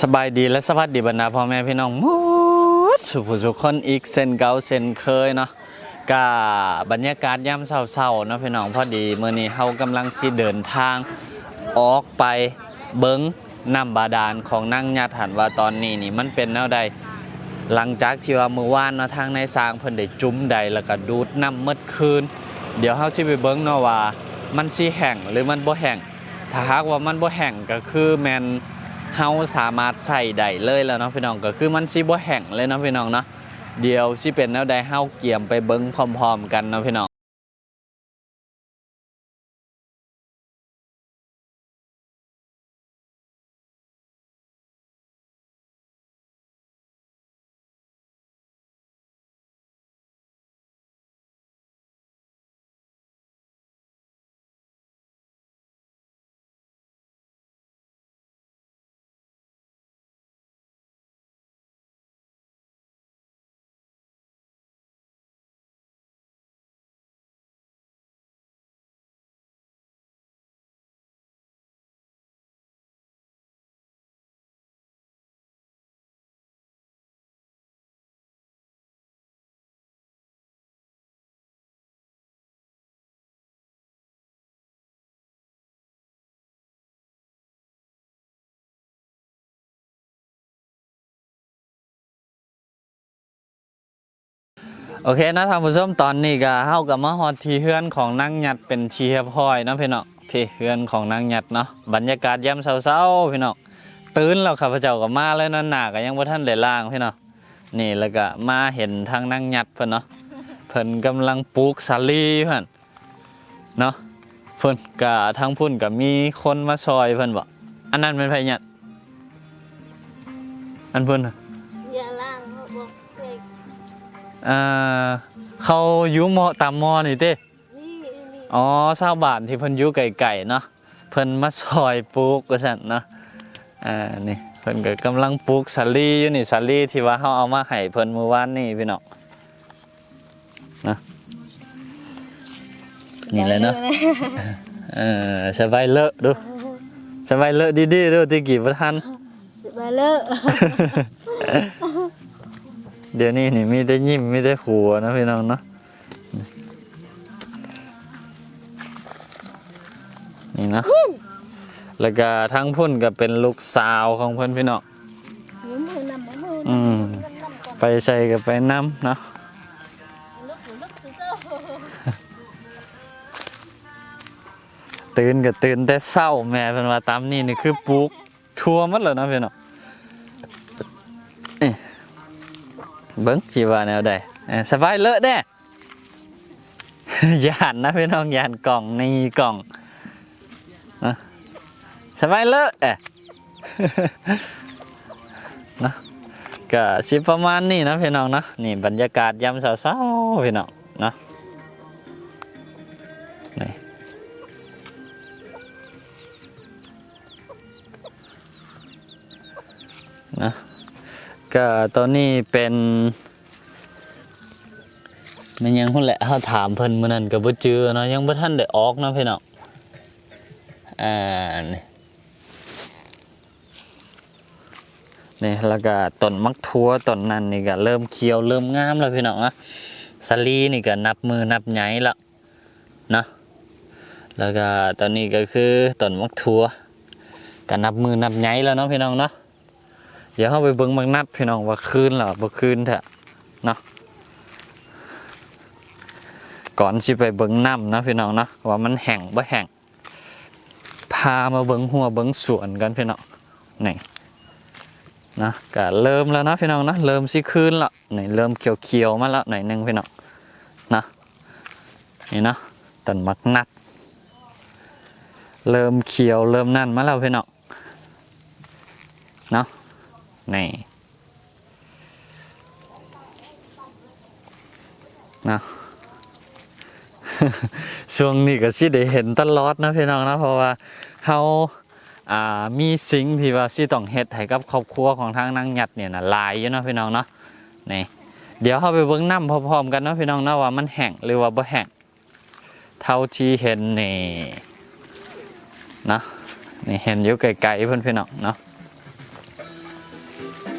สบายดีและสวัสดีบรรดาพ่อแม่พี่น้องมุดสุภสุขคนอีกเส้นเก่าเส้นเคยเนาะกาบรรยากาศย่ำเศร้าๆเนาะพี่น้องพอดีเมื่อนี้เฮากำลังสิเดินทางออกไปเบิ้งน้ำบาดาลของนั่งญาติหันว่าตอนนี้นี่มันเป็นแนวใดหลังจากที่ว่ามือว่านเนาะทางในสร้างเพิ่นได้จุ้มใดแล้วก็ดูดน้ำเมื่อคืน เดี๋ยวเฮาสิไปเบิ่งเนาะว่ามันสิแห้งหรือมันบ่แห้งถ้าหากว่ามันบ่แห้งก็คือแมน เฮาสามารถใส่ได้เลยแล้วเนาะพี่น้องก็คือมันสิบ่แห้งเลยเนาะพี่น้องเนาะเดี๋ยวสิเป็นแนวใดเฮาเกี่ยมไปเบิ้งพร้อม ๆ กันเนาะพี่น้อง โอเคนะท่านผู้ชมตอนนี้ก็เฮากับมาฮอดที่เฮือนของนางหยัดเป็นทีเรียบร้อยเนาะพี่น้องพี่เฮือนของนางหยัดเนาะบรรยากาศยามเช้าๆพี่น้องตื่นแล้วข้าพเจ้าก็มาเลยนั่นหนาก็ยังบ่ทันได้ล้างพี่น้องนี่แล้วก็มาเห็นทางนางหยัดเพิ่นเนาะเพิ่นกำลังปลูกสาลีเพิ่นเนาะเพิ่นก็ทางพุ่นก็มีคนมาซอยเพิ่นบ่อันนั้นเป็นไผหยัดอันเพิ่นน่ะ อ่าเขาอยู่มอตามมอนี่เต้นี่นี่อ๋อชาวบ้านที่เพิ่นอยู่ไกลๆเนาะเพิ่นมาซอยปลูกว่าซั่นเนาะอ่านี่เพิ่นก็กำลังปลูกสาลีอยู่นี่สาลีที่ว่าเฮาเอามาให้เพิ่นเมื่อวานนี่พี่น้องนะนี่แหละเนาะเออสบายเลอะดูสบายเลอะดีๆดูตะกี้บ่ทันมาเลอะ เดี๋ยวนี้นี่มีแต่ยิ้มมีแต่หัวนะพี่น้องเนาะนี่นะแล้วก็ทั้งพุ่นก็เป็นลูกสาวของเพื่อนพี่น้องมือมือนำมือกไปใส่กับไปน้ำเนาะเตื่นก็ตื่นแต่เศร้าแม่เป็นว่าตามนี่นี่คือปลูกทัวมัดเลยเนาะพี่น้อง บิ้งกี่ว่าแนวใดสบายเลอะแด้ยานนะพี่น้องยานกล่องในกล่องสบายเลอะเอ๊ะนะก็สิประมาณนี้นะพี่น้องเนาะนี่บรรยากาศยามเช้าๆพี่น้องเนาะ ก็ตอนนี้เป็นมันยังพุ่นแหละเขาถามเพิ่นมื้อนั้นก็บ่เจอเนาะยังบ่ทันได้ออกเนาะพี่น้องอ่านี่นี่แล้วก็ต้นมักทัวต้นนั้นนี่ก็เริ่มเขียวเริ่มงามแล้วพี่น้องนะสาลีนี่ก็นับมือนับไงแล้วนะแล้วก็ตอนนี้ก็คือต้นมักทัวก็นับมือนับไงแล้วเนาะพี่น้องเนาะ เดี๋ยวเข้าไปเบิ้งบางนัดพี่น้องว่าคืนหรอบ่คืนเถอะเนาะก่อนสิไปเบิ้งน้ำนะพี่น้องเนาะว่ามันแห้งบ่แห้งพามาเบิ้งหัวเบิ้งสวนกันพี่น้องนี่นะก็เริ่มแล้วนะพี่น้องนะเริ่มสิคืนละนี่เริ่มเขียวๆมาแล้วหน่อยหนึงพี่น้องนะนี่นะต้นมักนัด เริ่มเขียวเริ่มนั่นมาแล้วพี่น้องเนาะ นี่นะช่วงนี้ก็สิได้เห็นตลอดนะพี่น้องนะเพราะว่าเฮาอ่ามีสิ่งที่ว่าสิต้องเฮ็ดให้กับครอบครัวของทางนางหยัดเนี่ยนะหลายอยู่เนาะพี่น้องเนาะนี่เดี๋ยวเข้าไปเบิ่งน้ำพร้อมๆกันเนาะพี่น้องนะว่ามันแห้งหรือว่าบ่แห้งเท่าที่เห็นนี่นะนี่เห็นอยู่ไกลๆเพิ่อนพี่น้องเนาะ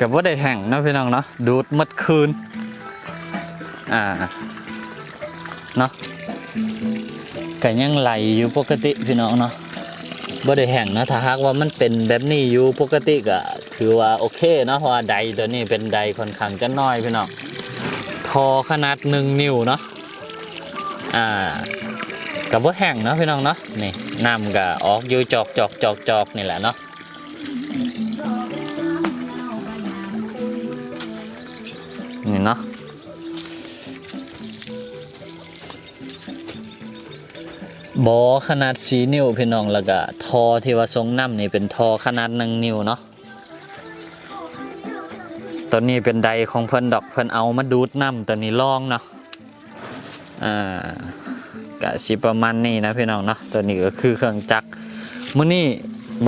กับว่าได้แห่งนะพี่น้องเนาะดูดหมดคืน อ่าเนาะก็ยังไหลอยู่ปกติพี่น้องเนาะบ่ได้แห่งนะถ้าหากว่ามันเป็นแบบนี้อยู่ปกติก็ถือว่าโอเคเนาะเพราะว่าใดตัวนี้เป็นใดค่อนข้างจะน้อยพี่น้องพอขนาดหนึ่งนิ้วเนาะอ่ากับว่าแห้งเนาะพี่น้องเนาะนี่น้ำก็ออกอยู่จอกจอกจอกจอกนี่แหละเนาะ บอขนาดสีนิ้วพี่น้องแล้วก็ทอที่ว่าทรงน้ำนี่เป็นทอขนาดหนึ่งนิ้วเนาะตัวนี้เป็นใดของเพิ่นดอกเพิ่นเอามาดูดน้ำตัวนี้ลองเนาะอ่ากะสิประมาณนี้นะพี่น้องเนาะตัวนี้ก็คือเครื่องจักรมื้อนี้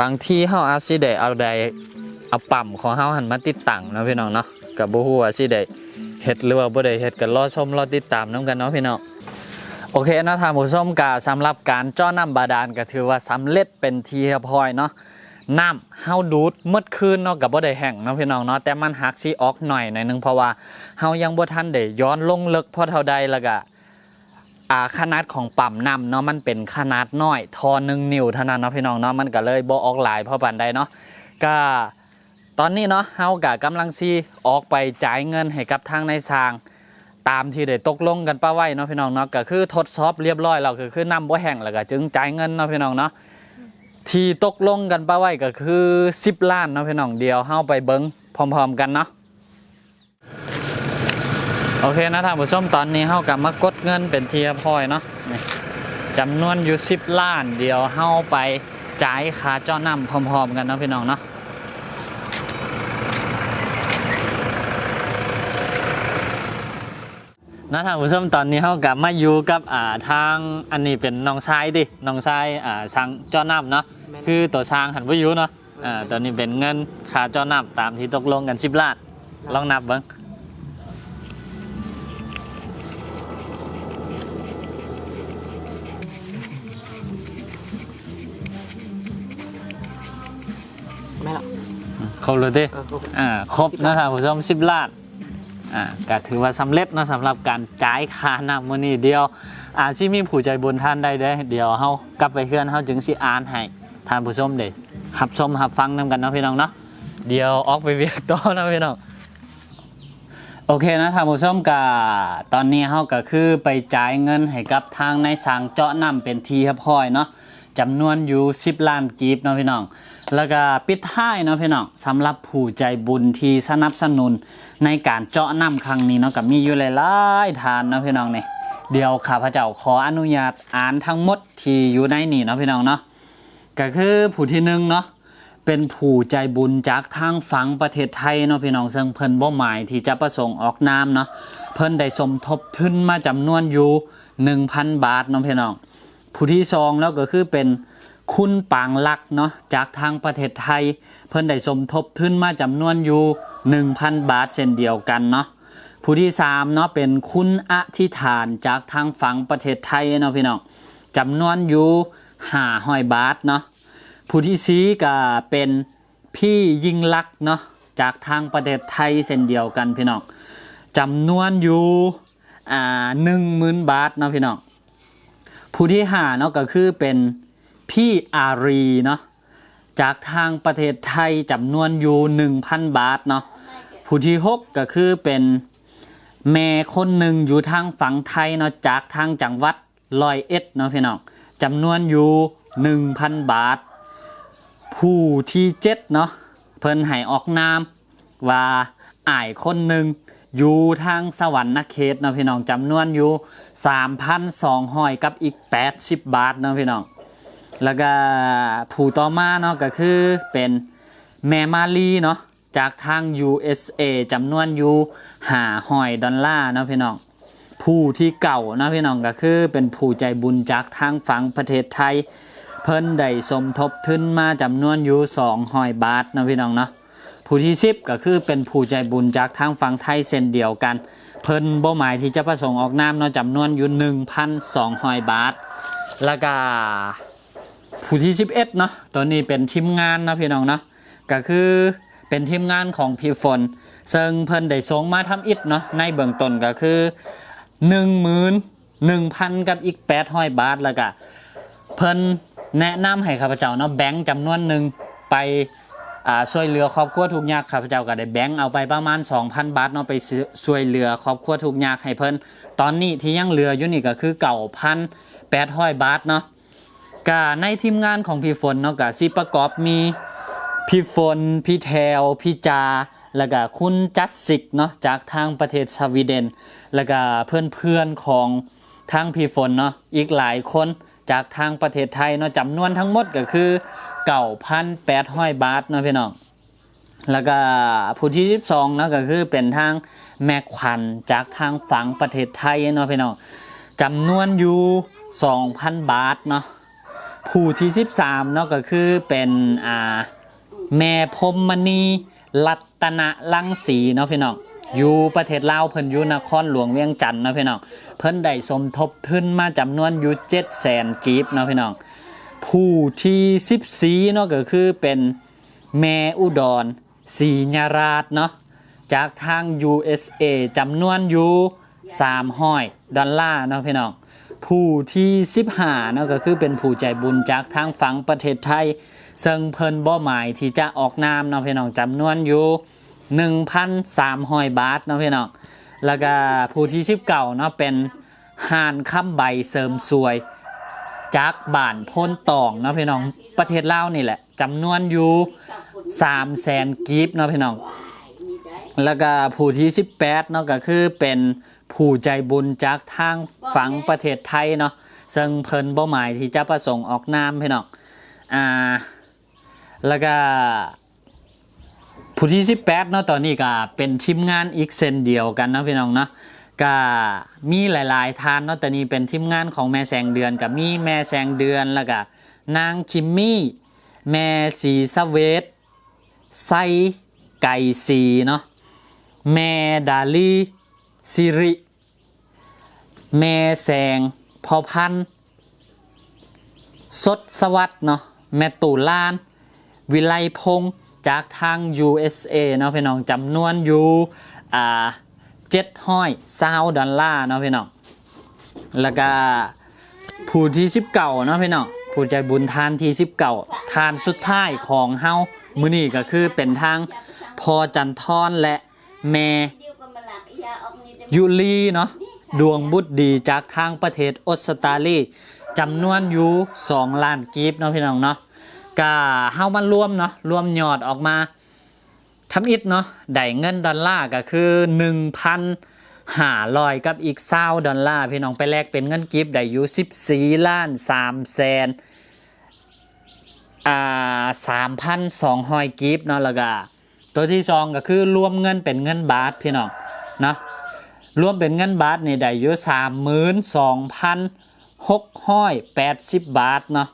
บางที่เฮาอาจสิได้เอาใดเอาปั๊มของเฮาหันมาติดตั้งนะพี่น้องเนาะก็บ่ฮู้ว่าสิได้เฮ็ดหรือว่าบ่ได้เฮ็ดก็รอชมรอติดตามนํกันเนาะพี่น้อง โอเคเนาะท่านผู้ชมกาสำหรับการเจาะน้ำบาดาลก็ถือว่าสำเร็จเป็นทีเรียบร้อยเนาะน้ำเฮาดูดมืดคืนเนาะกับบ่ได้แห้งเนาะพี่น้องเนาะแต่มันหักซีออกหน่อยหน่อยนึงเพราะว่าเฮายังบ่ทันได้ย้อนลงลึกพอเท่าใดแล้วก็อ่าขนาดของปั๊มน้ำเนาะมันเป็นขนาดน้อยทอหนึ่งนิ้วเท่านั้นเนาะพี่น้องเนาะมันก็เลยบ่ออกหลายพอปานใดเนาะก็ตอนนี้เนาะเฮาก็กำลังซีออกไปจ่ายเงินให้กับทางในสร้าง ตามที่ได้ตกลงกันป้าไว้เนาะพี่น้องเนาะก็คือทดสอบเรียบร้อยแล้วก็คือนํบ่แห้งแล้วก็จึงจ่ายเงินเนาะพี่น้องเนาะที่ตกลงกันป้าไว้ก็คือ 10 ล้านเนาะพี่น้องเดียวเฮาไปเบิ่งพร้อม ๆ กันเนาะโอเคนะท่านผู้ชมตอนนี้เฮากลับมากดเงินเป็นเทีละพอยเนาะจำนวนอยู่10ล้านเดียวเฮาไปจ่ายค่าเจ้าน้ำพร้อม ๆ กันเนาะพี่น้องเนาะ นะท่านผู้ชมตอนนี้เขากลับมาอยู่กับอ่าทางอันนี้เป็นน้องชายดิน้องชายอ่าช้างเจ้าน้ำเนาะคือตัวช้างหันวิอยู่เนาะอ่าตอนนี้เป็นเงินค่าเจ้าน้ำตามที่ตกลงกันสิบล้านลองนับเบิ้งไม่หรอกครบเลยดิเออครบอ่าครบนะท่านผู้ชมสิบล้าน อ่าก็ถือว่าสำเร็จนะสำหรับการจ่ายค่าน้ำมื้อนี้เดียว อาชีมีผู้ใจบุญท่านได้เด้อเดี๋ยวเฮากลับไปเฮือนเฮาจึงสิอ่านให้ท่านผู้ชมเด้หับชมหับฟังนํกันเนาะพี่น้องเนาะเดี๋ยวออกไปเวียกต่อนะพี่น้องโอเคนะท่านผู้ชมกะตอนนี้เฮาก็คือไปจ่ายเงินให้กับทางในายสางเจาะน้ำเป็นทีครับพ่อยเนาะจำนวนอยู่ 10 ล้านกีบเนาะพี่น้อง แล้วก็ปิดท้ายเนาะพี่น้องสำหรับผู้ใจบุญที่สนับสนุนในการเจาะน้ำครั้งนี้เนาะก็มีอยู่หลายๆทานเนาะพี่น้องเนี่ยเดี๋ยวข้าพเจ้าขออนุญาตอ่านทั้งหมดที่อยู่ในนี่เนาะพี่น้องเนาะก็คือผู้ที่หนึ่งเนาะเป็นผู้ใจบุญจากทางฝั่งประเทศไทยเนาะพี่น้องซึ่งเพิ่นบ่หมายที่จะประสงค์ออกนามเนาะเพิ่นได้สมทบทุนมาจำนวนอยู่1,000 บาทเนาะพี่น้องผู้ที่สองแล้วก็คือเป็น คุณปางลักเนาะจากทางประเทศไทย เพิ่นได้สมทบทุนมาจำนวนอยู่ 1,000 บาทเช่นเดียวกันเนาะผู้ที่สามเนาะเป็นคุณอธิฐานจากทางฝั่งประเทศไทยเนาะพี่น้องจำนวนอยู่500บาทเนาะผู้ที่ซีก็เป็นพี่ยิ่งลักษณ์เนาะจากทางประเทศไทยเช่นเดียวกันพี่น้องจำนวนอยู่อ่าหนึ่งหมื่นบาทเนาะพี่น้องผู้ที่ห้าเนาะก็คือเป็น พี่อารีเนาะจากทางประเทศไทยจำนวนอยู่หนึ่งพันบาทเนาะผู้ที่หกก็คือเป็นแม่คนหนึ่งอยู่ทางฝั่งไทยเนาะจากทางจังหวัดลอยเอ็ดเนาะพี่น้องจำนวนอยู่หนึ่งพันบาท ผู้ที่เจ็ดเนาะเพิ่นให้ออกนามว่าอ้ายคนหนึ่งอยู่ทางสวรรค์นเขตเนาะพี่น้องจำนวนอยู่ 3,200 กับอีก 80 บาทเนาะพี่น้อง แล้วก็ผู้ต่อมาเนาะก็คือเป็นแมมาลีเนาะจากทาง USA จำนวนอยู่500ดอลลาร์เนาะพี่น้องผู้ที่เก่านะพี่น้องก็คือเป็นผู้ใจบุญจากทางฝั่งประเทศไทย เพิ่นได้สมทบทุนมาจำนวนอยู่200บาทนะพี่น้องเนาะผู้ที่สิบก็คือเป็นผู้ใจบุญจากทางฝั่งไทยเช่นเดียวกัน เพิ่นบ่หมายที่จะประสงค์ออกนามเนาะจำนวนอยู่1,200บาท แล้วก็ ผู้ที่ 11เนาะตัวนี้เป็นทีมงานนะพี่น้องเนาะก็คือเป็นทีมงานของพี่ฝน ซึ่งเพิ่นได้ส่งมาทำอิฐเนาะในเบื้องต้นก็คือ11,000 กับอีก 800 บาทแล้วก็เพิ่นแนะนำให้ข้าพเจ้าเนาะแบงค์จำนวนหนึ่งไปอ่าช่วยเหลือครอบครัวทุกยากข้าพเจ้าก็ได้แบงค์เอาไปประมาณ 2,000 บาทเนาะไปช่วยเหลือครอบครัวทุกยากให้เพิ่นตอนนี้ที่ยังเหลืออยู่นี่ก็คือ9,800บาทเนาะ ก็ในทีมงานของพี่ฝนเนาะก็สิประกอบมีพี่ฝนพี่แทวพี่จา แล้วก็คุณจัสสิกเนาะจากทางประเทศสวีเดน แล้วก็เพื่อนๆของทางพี่ฝนเนาะอีกหลายคนจากทางประเทศไทยเนาะจำนวนทั้งหมดก็คือ9,800บาทเนาะพี่น้องแล้วก็ผู้ที่12เนาะก็คือเป็นทางแม่ขวัญจากทางฝั่งประเทศไทยเนาะพี่น้องจำนวนอยู่2,000 บาทเนาะ ผู้ที่ 13เนาะก็คือเป็นอ่าแม่พรหมณีรัตนลังสีเนาะพี่น้องอยู่ประเทศลาวเพิ่นอยู่นครหลวงเวียงจันทน์เนาะพี่น้องเพิ่นได้สมทบทุนมาจำนวนอยู่700,000กีบเนาะพี่น้องผู้ที่14เนาะก็คือเป็นแม่อุดรศรีญาราชเนาะจากทาง USA จำนวนอยู่300ดอลลาร์เนาะพี่น้อง ผู้ที่15เนาะก็คือเป็นผู้ใจบุญจากทางฝั่งประเทศไทย ซึ่งเพิ่นบ่หมายที่จะออกนามเนาะพี่น้องจำนวนอยู่1,300บาทเนาะพี่น้องแล้วก็ผู้ที่19เนาะเป็นห่านค้ำใบเสริมสวยจากบ้านโพนตองเนาะพี่น้องประเทศลาวนี่แหละจำนวนอยู่3แสนกีบเนาะพี่น้องแล้วก็ผู้ที่18เนาะก็คือเป็น ผู้ใจบุญจากทางฝั่งประเทศไทยเนาะซึ่งเพิ่นบ่หมายที่จะประสงค์ออกนามพี่น้องอ่าแล้วก็ผู้ที่18เนาะตอนนี้ก็เป็นทีมงานอีกเซนเดียวกันเนาะพี่น้องเนาะก็มีหลาย ๆทานเนาะตอนนี้เป็นทีมงานของแม่แสงเดือนกับมีแม่แสงเดือนแล้วก็นางคิมมี่แม่สีสะเวทไซไก่สีเนาะแม่ดาลี สิริ แม่แสงพอพันสดสวัสดเนาะแม่ตูลาน วิไลพงษ์จากทาง USA เนาะพี่น้องจำนวนอยู่อ่าเจ็ดห้อยซาวดอลลาร์เนาะพี่น้องแล้วก็ผู้ที่สิบเก่าเนาะพี่น้องผู้ใจบุญทานที่สิบเก่าทานสุดท้ายของเฮามือนี้ก็คือเป็นทางพอจันทรและแม่ ยูรีเนาะดวงบุตรดีจากทางประเทศออสเตรเลียจำนวนอยู่2ล้านกีบเนาะพี่น้องเนาะก็เฮามารวมเนาะรวมยอดออกมาทำอิดเนาะได้เงินดอลลาร์ก็คือ1,500กับอีก20ดอลลาร์พี่น้องไปแลกเป็นเงินกีบได้อยู่14ล้าน3แสนอ่า3,200กีบเนาะแล้วก็ตัวที่สองก็คือรวมเงินเป็นเงินบาทพี่น้องเนาะ รวมเป็นเงินบาทนี่ได้อยู่สามหมื่นสองพันหกห้อยแปดสิบบาทเนาะ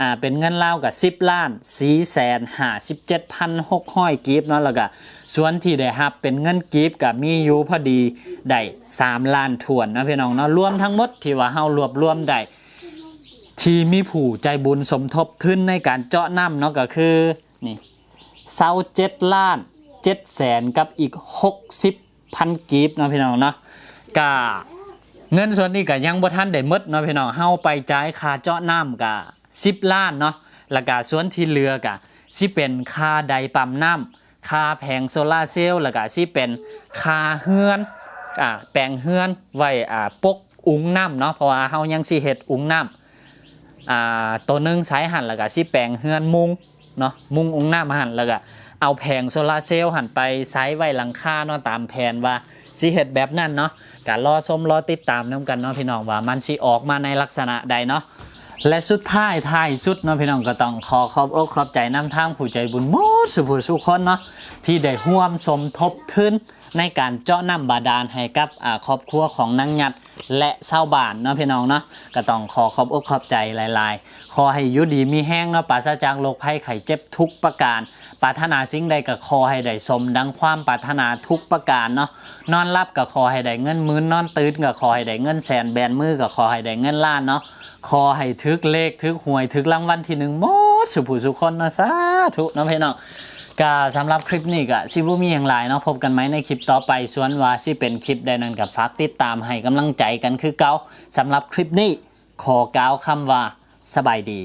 อ่าเป็นเงินเลากับสิบล้านสี่แสนห้าสิบเจ็ดพันหกห้อยกีบเนาะแล้วก็ส่วนที่ได้รับเป็นเงินกีบกับมีอยู่พอดีได้สามล้านถ่วนนะพี่น้องเนาะรวมทั้งหมดที่ว่าเฮารวบรวมได้ที่มีผู้ใจบุญสมทบทุนในการเจาะน้ำเนาะก็คือนี่เศร้าเจ็ดล้านเจ็ดแสนกับอีกหกสิบ พันกีบเนาะพี่น้องเนาะกะเงินส่วนนี้ก็ยังบ่ทันได้มดเนาะพี่น้องเฮาไปจ่ายค่าเจาะน้ำกะสิบล้านเนาะแล้วก็ส่วนที่เหลือกะสิเป็นค่าใดปั๊มน้ำค่าแผงโซลาเซลล์แล้วก็สิเป็นค่าเฮือนอ่าแปลงเฮือนไว้อ่าปกอุ้งน้ำเนาะเพราะว่าเฮายังสิเฮ็ดอุ้งน้ำอ่าตัวหนึงสายหันแล้วก็สิแปลงเฮือนมุงเนาะมุงองค์หน้ามาหันแล้วก็ เอาแผงโซลาร์เซลล์หันไปไซส์ไว้หลังคาเนาะตามแผนว่าสิเห็ดแบบนั้นเนาะการรอชมรอติดตามน้ำกันเนาะพี่น้องว่ามันสิออกมาในลักษณะใดเนาะและสุดท้ายท้ายสุดเนาะพี่น้องก็ต้องขอขอบอกขอบใจน้ำทางผู้ใจบุญมดสุผู้สุคนเนาะที่ได้ห่วมสมทบทุน ในการเจาะน้ำบาดาลให้กับครอบครัวของนางหยัดและชาวบ้านเนาะพี่น้องเนาะก็ต้องขอขอบอกขอบใจหลาย ๆ ขอให้ยุดีมีแห้งเนาะปราศจากโรคภัยไข้เจ็บทุกประการปรารถนาสิ่งใดก็ขอให้ได้สมดังความปรารถนาทุกประการเนาะนอนรับก็ขอให้ได้เงินหมื่นนอนตื่นก็ขอให้ได้เงินแสนแบนมือก็ขอให้ได้เงินล้านเนาะขอให้ทึกเลขทึกหวยทึกรางวัลที่หนึ่งหมดสุผู้สุคนนะสาธุเนาะพี่น้อง ก็สำหรับคลิปนี้ก็สิบูมีอย่างไรเนาะพบกันไหมในคลิปต่อไปส่วนว่าสิเป็นคลิปใดนั้นกับฝากติดตามให้กำลังใจกันคือเก่าสำหรับคลิปนี้ขอกล่าวคำว่าสบายดี